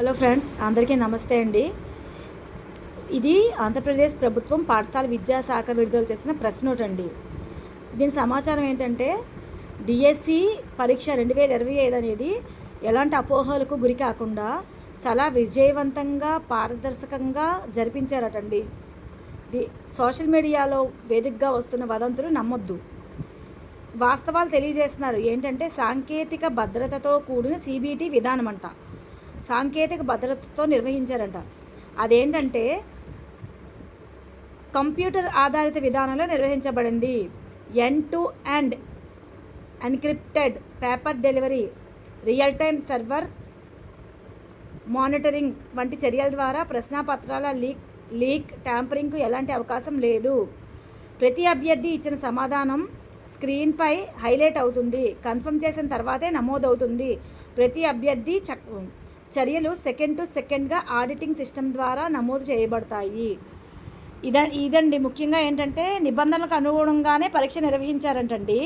Hello friends అందరికీ నమస్తే అండి. ఇది ఆంధ్రప్రదేశ్ ప్రభుత్వం పాఠశాల విద్యాశాఖ విడుదల చేసిన ప్రెస్ నోట్ అండి. దీని సమాచారం ఏంటంటే డిఎస్సి పరీక్ష రెండు వేల ఇరవై ఐదు అనేది ఎలాంటి అపోహలకు గురి కాకుండా చాలా విజయవంతంగా పారదర్శకంగా జరిపించారటండి. ది సోషల్ మీడియాలో వేదికగా వస్తున్న వదంతులు నమ్మొద్దు. వాస్తవాలు తెలియజేస్తున్నారు. ఏంటంటే సాంకేతిక భద్రతతో కూడిన సిబిటి విధానం అంట సాంకేతిక భద్రతతో నిర్వహించారంట. అదేంటంటే కంప్యూటర్ ఆధారిత విధానంలో నిర్వహించబడింది. End to end encrypted paper delivery real time server monitoring వంటి చర్యల ద్వారా ప్రశ్నాపత్రాల లీక్ లీక్ ట్యాంపరింగ్కు ఎలాంటి అవకాశం లేదు. ప్రతి అభ్యర్థి ఇచ్చిన సమాధానం స్క్రీన్పై హైలైట్ అవుతుంది. కన్ఫర్మ్ చేసిన తర్వాతే నమోదవుతుంది. ప్రతి అభ్యర్థి చక్ చర్యలు సెకండ్ టు సెకండ్గా ఆడిటింగ్ సిస్టమ్ ద్వారా నమోదు చేయబడతాయి. ఇద ఇదండి ముఖ్యంగా ఏంటంటే నిబంధనలకు అనుగుణంగానే పరీక్ష నిర్వహించారంటండి.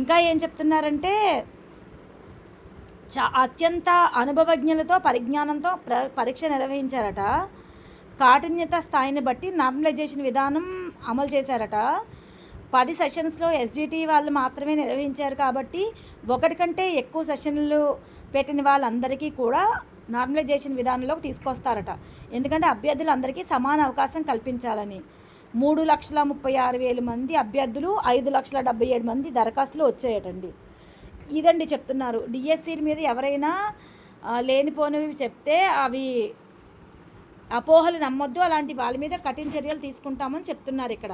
ఇంకా ఏం చెప్తున్నారంటే చా అత్యంత అనుభవజ్ఞులతో పరిజ్ఞానంతో ప్ర పరీక్ష నిర్వహించారట. కాఠిన్యత స్థాయిని బట్టి నార్మలైజేషన్ విధానం అమలు చేశారట. పది సెషన్స్లో ఎస్జిటి వాళ్ళు మాత్రమే నిర్వహించారు కాబట్టి ఒకటి కంటే ఎక్కువ సెషన్లు పెట్టిన వాళ్ళందరికీ కూడా నార్మలైజేషన్ విధానంలోకి తీసుకొస్తారట. ఎందుకంటే అభ్యర్థులందరికీ సమాన అవకాశం కల్పించాలని. మూడు లక్షల ముప్పై ఆరు వేల మంది అభ్యర్థులు ఐదు లక్షల డెబ్బై ఏడు మంది దరఖాస్తులు వచ్చాయటండి. ఇదండి చెప్తున్నారు. డిఎస్సి మీద ఎవరైనా లేనిపోనివి చెప్తే అవి అపోహలు నమ్మొద్దు. అలాంటి వాళ్ళ మీద కఠిన చర్యలు తీసుకుంటామని చెప్తున్నారు ఇక్కడ.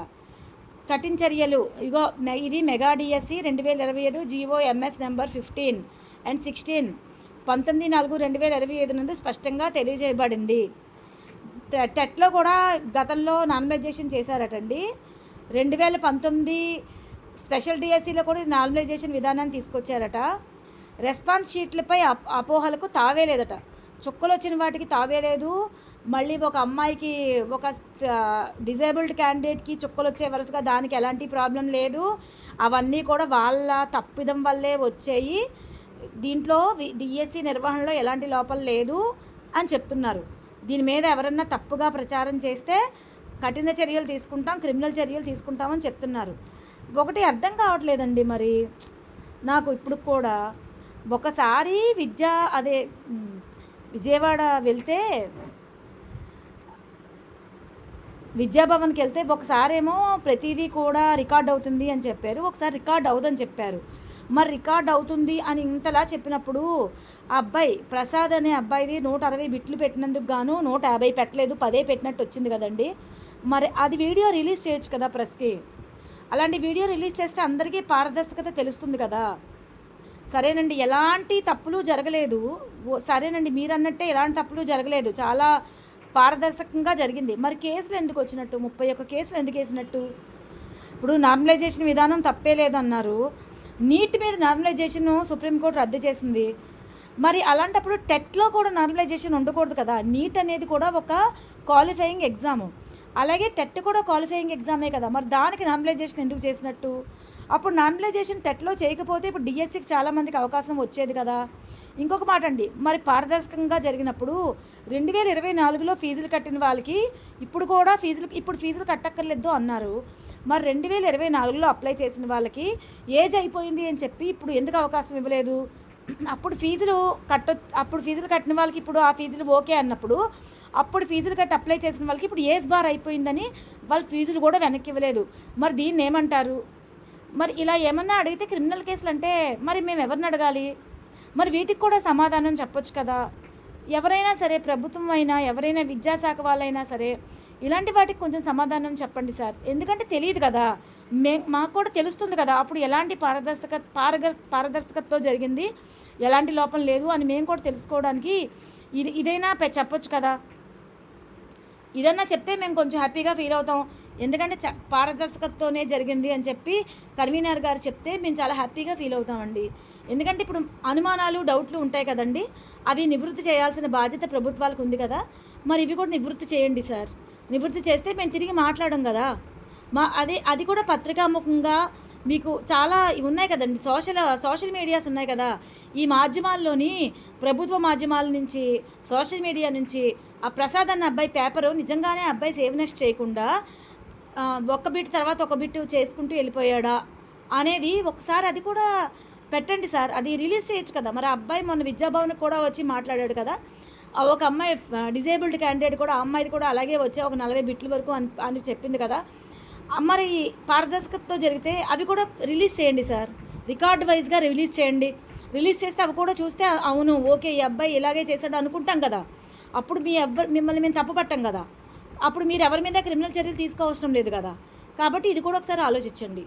కఠిన చర్యలు. ఇగో ఇది మెగా డిఎస్సి రెండు వేల ఇరవై ఐదు GO MS number fifteen and sixteen పంతొమ్మిది నాలుగు రెండు వేల ఇరవై ఐదు నుండి స్పష్టంగా తెలియజేయబడింది. టె- టెట్లో కూడా గతంలో నార్మలైజేషన్ చేశారటండి. రెండు వేల పంతొమ్మిది స్పెషల్ డిఎస్సిలో కూడా నార్మలైజేషన్ విధానాన్ని తీసుకొచ్చారట. రెస్పాన్స్ షీట్లపై అప్ అపోహలకు తావే లేదట. చుక్కలు వచ్చిన వాటికి తావే లేదు. మళ్ళీ ఒక అమ్మాయికి ఒక డిజేబుల్డ్ క్యాండిడేట్కి చుక్కలు వచ్చే వరుసగా దానికి ఎలాంటి ప్రాబ్లం లేదు. అవన్నీ కూడా వాళ్ళ తప్పిదం వల్లే వచ్చాయి. దీంట్లో డిఎస్సి నిర్వహణలో ఎలాంటి లోపం లేదు అని చెప్తున్నారు. దీని మీద ఎవరన్నా తప్పుగా ప్రచారం చేస్తే కఠిన చర్యలు తీసుకుంటాం క్రిమినల్ చర్యలు తీసుకుంటామని చెప్తున్నారు. ఒకటి అర్థం కావట్లేదండి మరి. నాకు ఇప్పుడు కూడా ఒకసారి విద్య అదే విజయవాడ వెళ్తే విద్యాభవన్కి వెళ్తే ఒకసారేమో ప్రతిదీ కూడా రికార్డ్ అవుతుంది అని చెప్పారు. ఒకసారి రికార్డ్ అవుదని చెప్పారు. మరి రికార్డ్ అవుతుంది అని ఇంతలా చెప్పినప్పుడు ఆ అబ్బాయి ప్రసాద్ అనే అబ్బాయిది నూట అరవై బిట్లు పెట్టినందుకు గాను నూట యాభై పెట్టలేదు పదే పెట్టినట్టు వచ్చింది కదండి. మరి అది వీడియో రిలీజ్ చేయొచ్చు కదా ప్రెస్కి. అలాంటి వీడియో రిలీజ్ చేస్తే అందరికీ పారదర్శకత తెలుస్తుంది కదా. సరేనండి ఎలాంటి తప్పులు జరగలేదు. సరేనండి మీరు అన్నట్టే ఎలాంటి తప్పులు జరగలేదు. చాలా పారదర్శకంగా జరిగింది. మరి కేసులు ఎందుకు వచ్చినట్టు? ముప్పై ఒక్క కేసులు ఎందుకు వేసినట్టు? ఇప్పుడు నార్మలైజేషన్ విధానం తప్పే లేదన్నారు. నీటి మీద నార్మలైజేషన్ సుప్రీంకోర్టు రద్దు చేసింది. మరి అలాంటప్పుడు టెట్లో కూడా నార్మలైజేషన్ ఉండకూడదు కదా? నీట్ అనేది కూడా ఒక క్వాలిఫైయింగ్ ఎగ్జామ్ అలాగే టెట్ కూడా క్వాలిఫైయింగ్ ఎగ్జామే కదా? మరి దానికి నార్మలైజేషన్ ఎందుకు చేసినట్టు? అప్పుడు నార్మలైజేషన్ టెట్లో చేయకపోతే ఇప్పుడు డిఎస్సికి చాలామందికి అవకాశం వచ్చేది కదా? ఇంకొక మాట అండి మరి పారదర్శకంగా జరిగినప్పుడు రెండు వేల ఇరవై నాలుగులో ఫీజులు కట్టిన వాళ్ళకి ఇప్పుడు కూడా ఫీజులు ఇప్పుడు ఫీజులు కట్టక్కర్లేదు అన్నారు. మరి రెండు వేల ఇరవై నాలుగులో అప్లై చేసిన వాళ్ళకి ఏజ్ అయిపోయింది అని చెప్పి ఇప్పుడు ఎందుకు అవకాశం ఇవ్వలేదు? అప్పుడు ఫీజులు కట్ట అప్పుడు ఫీజులు కట్టిన వాళ్ళకి ఇప్పుడు ఆ ఫీజులు ఓకే అన్నప్పుడు అప్పుడు ఫీజులు కట్టి అప్లై చేసిన వాళ్ళకి ఇప్పుడు ఏజ్ బార్ అయిపోయిందని వాళ్ళ ఫీజులు కూడా వెనక్కి ఇవ్వలేదు. మరి దీన్ని ఏమంటారు? మరి ఇలా ఏమన్నా అడిగితే క్రిమినల్ కేసులు అంటే మరి మేము ఎవరిని అడగాలి? మరి వీటికి కూడా సమాధానం చెప్పొచ్చు కదా. ఎవరైనా సరే ప్రభుత్వం అయినా ఎవరైనా విద్యాశాఖ వాళ్ళైనా సరే ఇలాంటి వాటికి కొంచెం సమాధానం చెప్పండి సార్. ఎందుకంటే తెలియదు కదా. మే మాకు కూడా తెలుస్తుంది కదా అప్పుడు ఎలాంటి పారదర్శక పారగ పారదర్శకతతో జరిగింది ఎలాంటి లోపం లేదు అని మేము కూడా తెలుసుకోవడానికి ఇది ఇదైనా చెప్పొచ్చు కదా. ఇదన్నా చెప్తే మేము కొంచెం హ్యాపీగా ఫీల్ అవుతాం. ఎందుకంటే చ పారదర్శకతతోనే జరిగింది అని చెప్పి కన్వీనర్ గారు చెప్తే మేము చాలా హ్యాపీగా ఫీల్ అవుతామండి. ఎందుకంటే ఇప్పుడు అనుమానాలు డౌట్లు ఉంటాయి కదండి. అవి నివృత్తి చేయాల్సిన బాధ్యత ప్రభుత్వాలకు ఉంది కదా. మరి ఇవి కూడా నివృత్తి చేయండి సార్. నివృత్తి చేస్తే మేము తిరిగి మాట్లాడడం కదా. మా అదే అది కూడా పత్రికాముఖంగా మీకు చాలా ఉన్నాయి కదండి. సోషల్ సోషల్ మీడియాస్ ఉన్నాయి కదా. ఈ మాధ్యమాల్లోని ప్రభుత్వ మాధ్యమాల నుంచి సోషల్ మీడియా నుంచి ఆ ప్రసాద్ అన్న అబ్బాయి పేపరు నిజంగానే అబ్బాయి సేవ్ నెక్స్ట్ చేయకుండా ఒక్క బిట్ తర్వాత ఒక బిట్ చేసుకుంటూ వెళ్ళిపోయాడా అనేది ఒకసారి అది కూడా పెట్టండి సార్ అది రిలీజ్ చేయొచ్చు కదా. మరి ఆ అబ్బాయి మొన్న విద్యాభవన్ కూడా వచ్చి మాట్లాడాడు కదా. ఒక అమ్మాయి డిజేబుల్డ్ క్యాండిడేట్ కూడా అమ్మాయిది కూడా అలాగే వచ్చి ఒక నలభై బిట్ల వరకు అని అని చెప్పింది కదా. మరి పారదర్శకతతో జరిగితే అవి కూడా రిలీజ్ చేయండి సార్. రికార్డ్ వైజ్గా రిలీజ్ చేయండి. రిలీజ్ చేస్తే అవి కూడా చూస్తే అవును ఓకే ఈ అబ్బాయి ఇలాగే చేశాడు అనుకుంటాం కదా. అప్పుడు మీ ఎవ్వరు మిమ్మల్ని మేము తప్పు పట్టాం కదా. అప్పుడు మీరు ఎవరి మీద క్రిమినల్ చర్యలు తీసుకోవసరం లేదు కదా. కాబట్టి ఇది కూడా ఒకసారి ఆలోచించండి.